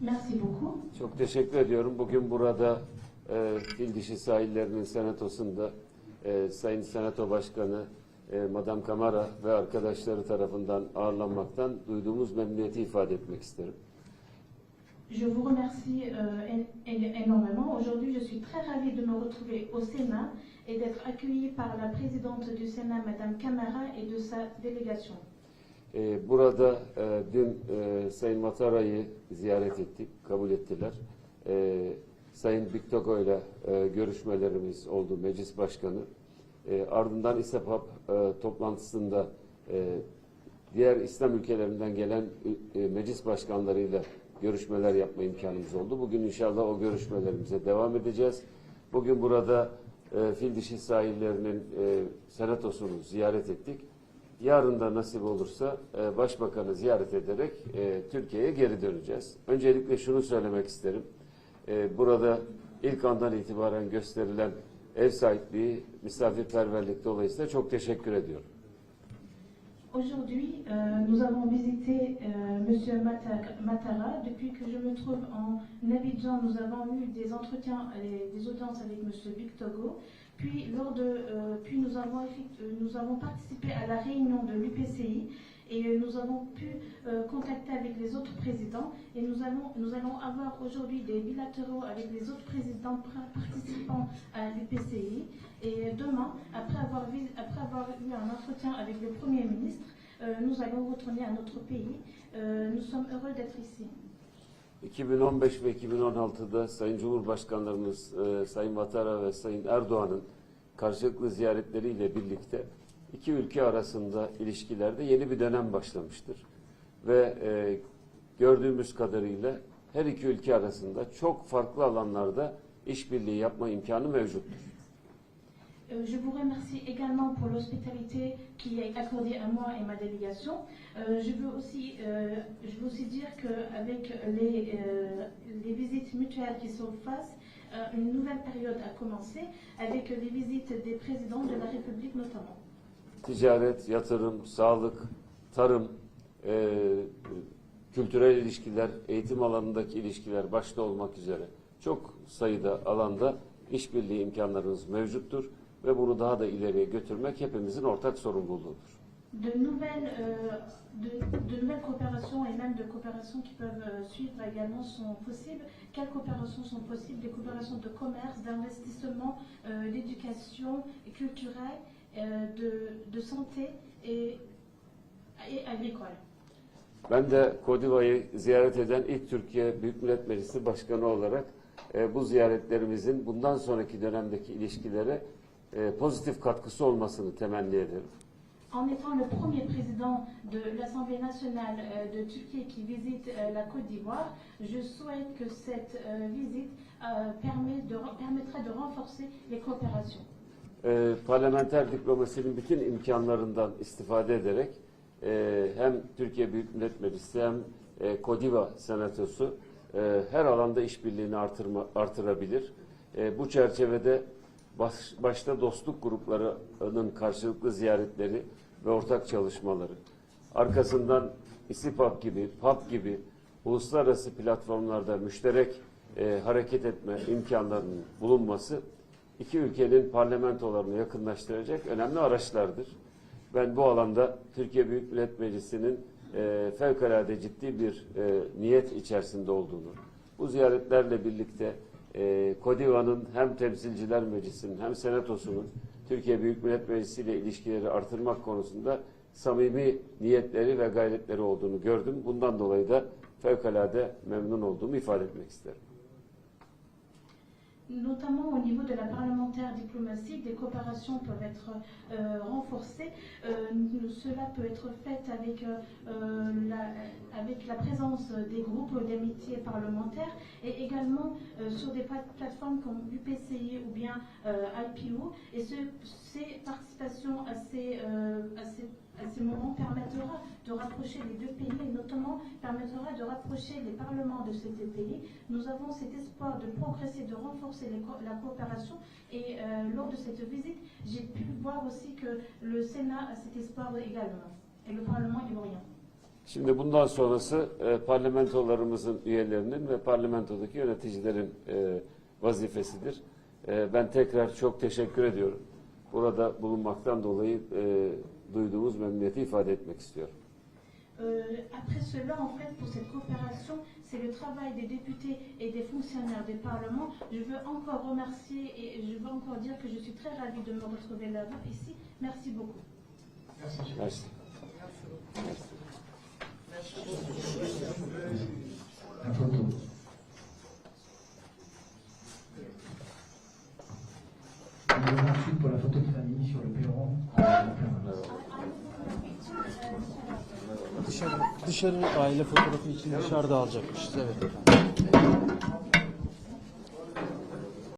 Merci beaucoup. Çok teşekkür ediyorum. Bugün burada e, Fil Dişi Sahillerinin Senatosu'nda e, Sayın Senato Başkanı e, Madame Kamara ve arkadaşları tarafından ağırlanmaktan duyduğumuz memnuniyeti ifade etmek isterim. Je vous remercie euh, en- en- énormément. Aujourd'hui, je suis très ravie de me retrouver au Sénat et d'être accueillie par la présidente du Sénat, Madame Camara, et de sa délégation. E, burada e, dün e, Sayın Matara'yı ziyaret ettik, kabul ettiler. E, Sayın Biktogo ile e, görüşmelerimiz oldu, meclis başkanı. E, ardından İSEPAP e, toplantısında e, diğer İslam ülkelerinden gelen e, meclis başkanlarıyla görüşmeler yapma imkanımız oldu. Bugün inşallah o görüşmelerimize devam edeceğiz. Bugün burada e, Fil sahillerinin e, senatosunu ziyaret ettik. Yarın da nasip olursa e, Başbakanı ziyaret ederek e, Türkiye'ye geri döneceğiz. Öncelikle şunu söylemek isterim. E, burada ilk andan itibaren gösterilen ev sahipliği, misafirperverlik dolayısıyla çok teşekkür ediyorum. Aujourd'hui, euh, nous avons visité euh, Mata- Matara. Depuis que je me trouve en Abidjan, nous avons eu des entretiens, et des audiences avec lors de, euh, puis euh, nous avons participé à la réunion de l'UPCI et nous avons pu euh, contacter avec les autres présidents et nous allons, nous allons avoir aujourd'hui des bilatéraux avec les autres présidents participants à l'UPCI. Et demain, après avoir, eu un entretien avec le Premier ministre, euh, nous allons retourner à notre pays. Euh, nous sommes heureux d'être ici. 2015 ve 2016'da Sayın Cumhurbaşkanlarımız e, Sayın Matara ve Sayın Erdoğan'ın karşılıklı ziyaretleriyle birlikte iki ülke arasında ilişkilerde yeni bir dönem başlamıştır. Ve e, gördüğümüz kadarıyla her iki ülke arasında çok farklı alanlarda işbirliği yapma imkanı mevcuttur. Euh, Je vous remercie également pour l'hospitalité qui est accordée à moi et ma délégation. Euh, je, veux aussi, euh, je veux aussi dire qu'avec les, euh, les visites mutuelles qui sont face, euh, une nouvelle période a commencé avec les visites des présidents de la République notamment. Ticaret, yatırım, sağlık, tarım, e, kültürel ilişkiler, eğitim alanındaki ilişkiler başta olmak üzere çok sayıda alanda işbirliği imkanlarımız mevcuttur ve bunu daha da ileriye götürmek hepimizin ortak sorumluluğudur. De nouvelles, euh, de, de nouvelles coopérations et même de coopérations qui peuvent euh, suivre également sont possibles. Quelles coopérations sont possibles Des coopérations de commerce, d'investissement, euh, d'éducation culturelle, de, de santé et, et agricole. Ben de Kodiva'yı ziyaret eden ilk Türkiye Büyük Millet Meclisi Başkanı olarak e, bu ziyaretlerimizin bundan sonraki dönemdeki ilişkilere e, pozitif katkısı olmasını temenni ederim. En étant le premier président de l'Assemblée nationale euh, de Turquie qui visite euh, la Côte d'Ivoire, je souhaite que cette euh, visite euh, permet de, permettrait de renforcer les coopérations. E, parlamenter diplomasinin bütün imkanlarından istifade ederek e, hem Türkiye Büyük Millet Meclisi hem e, Kodiva Senatosu e, her alanda işbirliğini artırma, artırabilir. E, bu çerçevede baş, başta dostluk gruplarının karşılıklı ziyaretleri ve ortak çalışmaları, arkasından İSİPAP gibi, PAP gibi uluslararası platformlarda müşterek e, hareket etme imkanlarının bulunması iki ülkenin parlamentolarını yakınlaştıracak önemli araçlardır. Ben bu alanda Türkiye Büyük Millet Meclisi'nin e, fevkalade ciddi bir e, niyet içerisinde olduğunu, bu ziyaretlerle birlikte e, Kodiva'nın hem Temsilciler Meclisi'nin hem Senatosu'nun Türkiye Büyük Millet Meclisi ile ilişkileri artırmak konusunda samimi niyetleri ve gayretleri olduğunu gördüm. Bundan dolayı da fevkalade memnun olduğumu ifade etmek isterim. Notamment au niveau de la parlementaire diplomatie, des coopérations peuvent être euh, renforcées. Euh, cela peut être fait avec, euh, la, avec la présence des groupes d'amitié parlementaires et également sur des pla- plateformes comme l'UPCI ou bien IPU. Et ce- ces participations à ces à ces moments permettra de rapprocher les deux pays et notamment permettra de rapprocher les parlements de ces deux pays. Nous avons cet espoir de progresser, de renforcer les la coopération et euh, lors de cette visite, j'ai pu voir aussi que le Sénat a cet espoir également et le Parlement ivoirien. Şimdi bundan sonrası e, parlamentolarımızın üyelerinin ve parlamentodaki yöneticilerin e, vazifesidir. E, ben tekrar çok teşekkür ediyorum. Burada bulunmaktan dolayı e, duyduğumuz memnuniyeti ifade etmek istiyorum. Euh, après cela, en fait, pour cette coopération, c'est le travail des députés et des fonctionnaires du Parlement. Je veux encore remercier et je veux encore dire que je suis très ravie de me retrouver là ici. Merci beaucoup. Merci. Dışarı, dışarı aile fotoğrafı için dışarıda alacakmışız. Evet efendim.